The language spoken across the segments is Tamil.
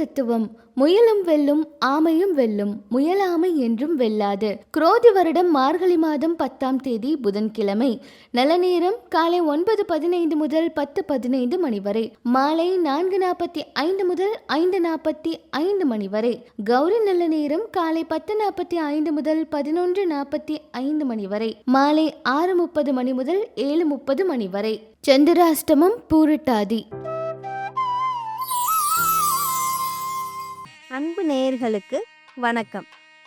தத்துவம் முயலும் வெல்லும் ஆமையும் வெல்லும் முயலாமை என்றும் வெல்லாது. குரோதி வருடம் மார்கழி மாதம் பத்தாம் தேதி புதன்கிழமை. நல்ல நேரம் காலை ஒன்பது பதினைந்து முதல் பத்து பதினைந்து மணி வரை. மாலை நான்கு நாற்பத்தி ஐந்து முதல் ஐந்து நாற்பத்தி ஐந்து மணி வரை. கௌரி நல்ல நேரம் காலை பத்து நாற்பத்தி ஐந்து முதல் பதினொன்று நாற்பத்தி ஐந்து மணி வரை. மாலை ஆறு முப்பது மணி முதல் ஏழு முப்பது மணி வரை. சந்திராஷ்டமம் பூரட்டாதி. அன்பு நேயர்களுக்கு வணக்கம்.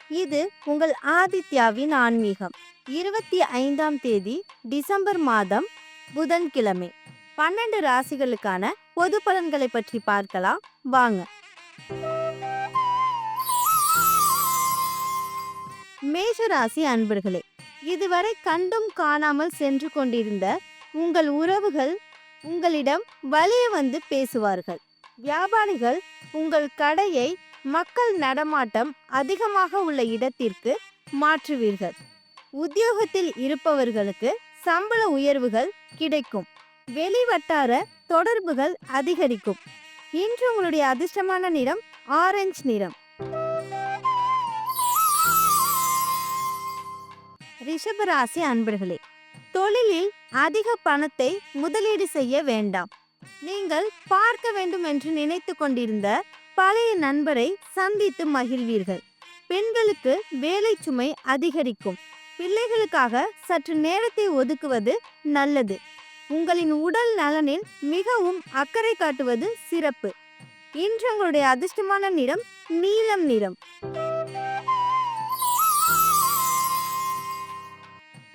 இது உங்கள் ஆதித்யாவின் ஆன்மீகம். இருபத்தி ஐந்தாம் தேதி டிசம்பர் மாதம் புதன்கிழமை. பன்னெண்டு ராசிகளுக்கான பொது பலன்களை பற்றி பார்க்கலாம். வாங்க. மேஷ ராசி அன்பர்களே இதுவரை கண்டும் காணாமல் சென்று கொண்டிருந்த உங்கள் உறவுகள் உங்களிடம் வலிய வந்து பேசுவார்கள். வியாபாரிகள் உங்கள் கடையை மக்கள் நடமாட்டம் அதிகமாக உள்ள இடத்திற்கு மாற்றுவீர்கள். உத்தியோகத்தில் இருப்பவர்களுக்கு சம்பள உயர்வுகள் கிடைக்கும். வெளிவட்டார தொடர்புகள் அதிகரிக்கும். இன்று உங்களுடைய அதிர்ஷ்டமான நிறம் ஆரஞ்சு நிறம். ரிஷபராசி அன்பர்களே தொழிலில் அதிக பணத்தை முதலீடு செய்ய வேண்டாம். நீங்கள் பார்க்க வேண்டும் என்று நினைத்து கொண்டிருந்த பழைய நண்பரை சந்தித்து மகிழ்வீர்கள். பெண்களுக்கு வேலை சுமை அதிகரிக்கும். பிள்ளைகளுக்காக சற்று நேரத்தை ஒதுக்குவது நல்லது. உங்களின் உடல் நலனில் மிகவும் அக்கறை காட்டுவது சிறப்பு. இன்று உங்களுடைய அதிர்ஷ்டமான நிறம் நீலம் நிறம்.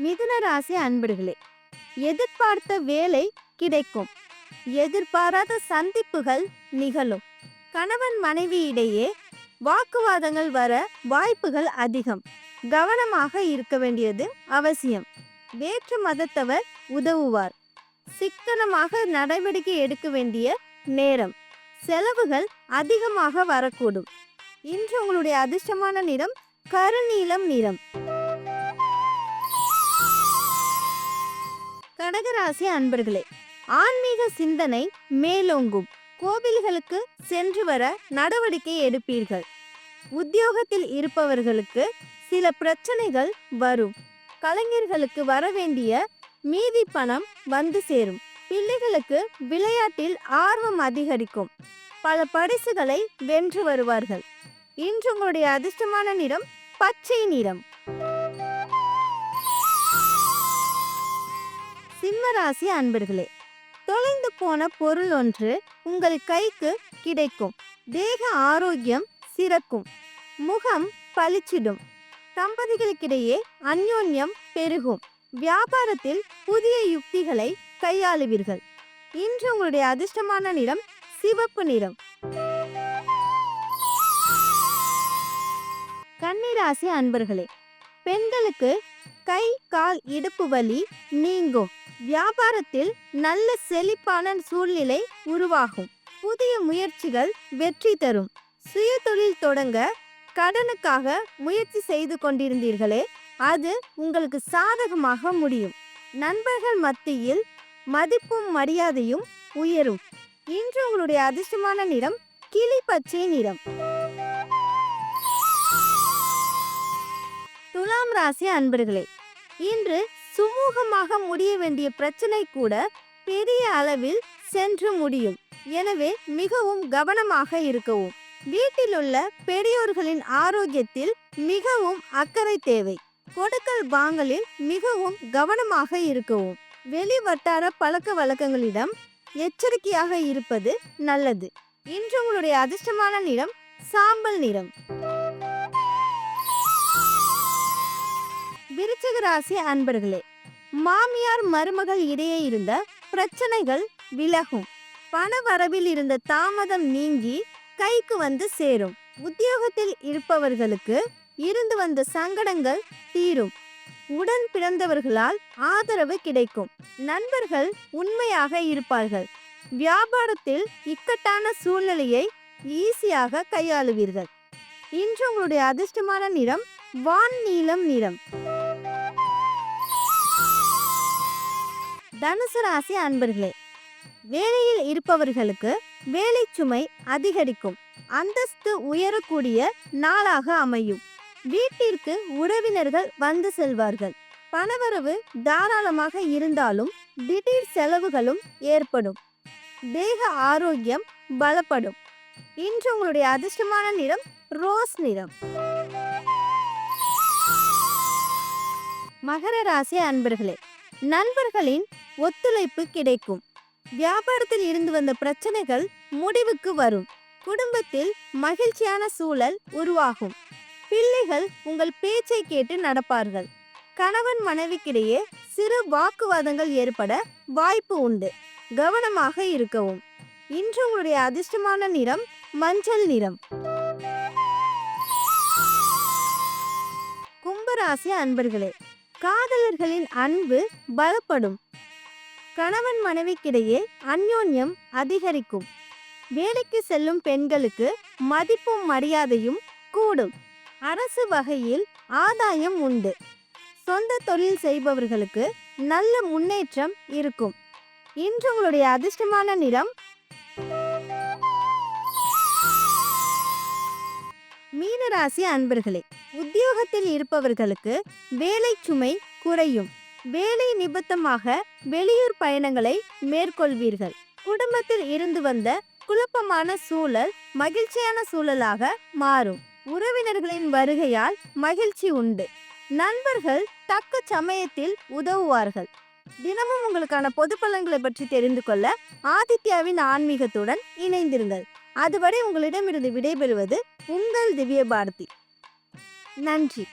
மிதுன ராசி அன்பர்களே எதிர்பார்த்த வேலை கிடைக்கும். எதிர்பாராத சந்திப்புகள் நிகழும். கணவன் மனைவி இடையே வாக்குவாதங்கள் வர வாய்ப்புகள் அதிகம். கவனமாக இருக்க வேண்டியது அவசியம். வேற்று மதத்தவர் உதவுவார். சிக்கனமாக நடவடிக்கை எடுக்க வேண்டிய நேரம். செலவுகள் அதிகமாக வரக்கூடும். இன்று உங்களுடைய அதிர்ஷ்டமான நிறம் கருநீலம் நிறம். கடகராசி அன்பர்களே ஆன்மீக சிந்தனை மேலோங்கும். கோவில்களுக்கு சென்று வர நடவடிக்கை எடுப்பீர்கள். உத்தியோகத்தில் இருப்பவர்களுக்கு சில பிரச்சனைகள் வரும். கலைஞர்களுக்கு வர வேண்டிய மீதி பணம் வந்து சேரும். பிள்ளைகளுக்கு விளையாட்டில் ஆர்வம் அதிகரிக்கும். பல பரிசுகளை வென்று வருவார்கள். இன்று உங்களுடைய அதிர்ஷ்டமான நிறம் பச்சை நிறம். சிம்மராசி அன்பர்களே தொலைந்து போன பொருள் ஒன்று உங்கள் கைக்கு கிடைக்கும். தேக ஆரோக்கியம் சிறக்கும். முகம் பளிச்சிடும். தம்பதிகளுக்கிடையே அந்யோன்யம் பெருகும். வியாபாரத்தில் புதிய யுக்திகளை கையாளுவீர்கள். இன்று உங்களுடைய அதிர்ஷ்டமான நிறம் சிவப்பு நிறம். கன்னிராசி அன்பர்களே பெண்களுக்கு கை கால் இடுப்பு வலி நீங்கும் வியாபாரத்தில் நல்ல செழிப்பான சூழ்நிலை உருவாகும். புதிய முயற்சிகள் வெற்றி தரும். சுய தொழில் தொடங்க கடனுக்காக முயற்சி செய்து கொண்டிருந்தீர்களே அது உங்களுக்கு சாதகமாக முடியும். நண்பர்கள் மத்தியில் மதிப்பும் மரியாதையும் உயரும். இன்று உங்களுடைய அதிர்ஷ்டமான நிறம் கிளி பச்சை நிறம். துலாம் ராசி அன்பர்களே இன்று சுமூகமாக முடிய வேண்டிய பிரச்சனை கூட பெரிய அளவில் சென்று முடியும். எனவே மிகவும் கவனமாக இருக்கவும். வீட்டில் உள்ள பெரியோர்களின் ஆரோக்கியத்தில் மிகவும் அக்கறை தேவை. கொடுக்கல் வாங்கலில் மிகவும் கவனமாக இருக்கவும். வெளி வட்டார பழக்க வழக்கங்களிடம் எச்சரிக்கையாக இருப்பது நல்லது. இன்று உங்களுடைய அதிர்ஷ்டமான நிறம் சாம்பல் நிறம். விருச்சக ராசி அன்பர்களே மாமியார் மருமகள் இடையே இருந்த பிரச்சனைகள் விலகும். பண வரவில் இருந்த தாமதம் நீங்கி கைக்கு வந்து சேரும். உத்தியோகத்தில் இருப்பவர்களுக்கு இருந்து வந்த சங்கடங்கள் தீரும். உடன் பிறந்தவர்களால் ஆதரவு கிடைக்கும். நண்பர்கள் உண்மையாக இருப்பார்கள். வியாபாரத்தில் இக்கட்டான சூழ்நிலையை ஈஸியாக கையாளுவீர்கள். இன்று உங்களுடைய அதிர்ஷ்டமான நிறம் வான் நீலம் நிறம். தனுசு ராசி அன்பர்களே வேலையில் இருப்பவர்களுக்கு வேலை சுமை அதிகரிக்கும். அந்தஸ்து உயரக்கூடிய நாளாக அமையும். வீட்டிற்கு உறவினர்கள் வந்து செல்வார்கள். பணவரவு தாராளமாக இருந்தாலும் திடீர் செலவுகளும் ஏற்படும். தேக ஆரோக்கியம் பலப்படும். இன்று உங்களுடைய அதிர்ஷ்டமான நிறம் ரோஸ் நிறம். மகர ராசி அன்பர்களே நண்பர்களின் ஒத்துழைப்பு கிடைக்கும். வியாபாரத்தில் இருந்து வந்த பிரச்சனைகள் முடிவுக்கு வரும். குடும்பத்தில் மகிழ்ச்சியான சூழல் உருவாகும். பிள்ளைகள் உங்கள் பேச்சை கேட்டு நடப்பார்கள். கணவன் மனைவிக்கிடையே சிறு வாக்குவாதங்கள் ஏற்பட வாய்ப்பு உண்டு. கவனமாக இருக்கவும். இன்று உங்களுடைய அதிர்ஷ்டமான நிறம் மஞ்சள் நிறம். கும்பராசி அன்பர்களே காதலர்களின் அன்பு பலப்படும். கணவன் மனைவிக்கிடையே அந்யோன்யம் அதிகரிக்கும். வேலைக்கு செல்லும் பெண்களுக்கு மதிப்பும் மரியாதையும் கூடும். அரசு வகையில் ஆதாயம் உண்டு. சொந்த தொழில் செய்பவர்களுக்கு நல்ல முன்னேற்றம் இருக்கும். இன்று உங்களுடைய அதிர்ஷ்டமான நிறம் மீனராசி அன்பர்களே உத்தியோகத்தில் இருப்பவர்களுக்கு வேலை சுமை குறையும். வேலை நிமித்தமாக வெளியூர் பயணங்களை மேற்கொள்வீர்கள். குடும்பத்தில் இருந்து வந்த குழப்பமான சூழல் மகிழ்ச்சியான சூழலாக மாறும். உறவினர்களின் வருகையால் மகிழ்ச்சி உண்டு. நண்பர்கள் தக்க சமயத்தில் உதவுவார்கள். தினமும் உங்களுக்கான பொது பலன்களை பற்றி தெரிந்து கொள்ள ஆதித்யாவின் ஆன்மீகத்துடன் இணைந்திருங்கள். அதுவரை உங்களிடமிருந்து விடைபெறுவது உங்கள் திவ்ய பாரதி நன்றி.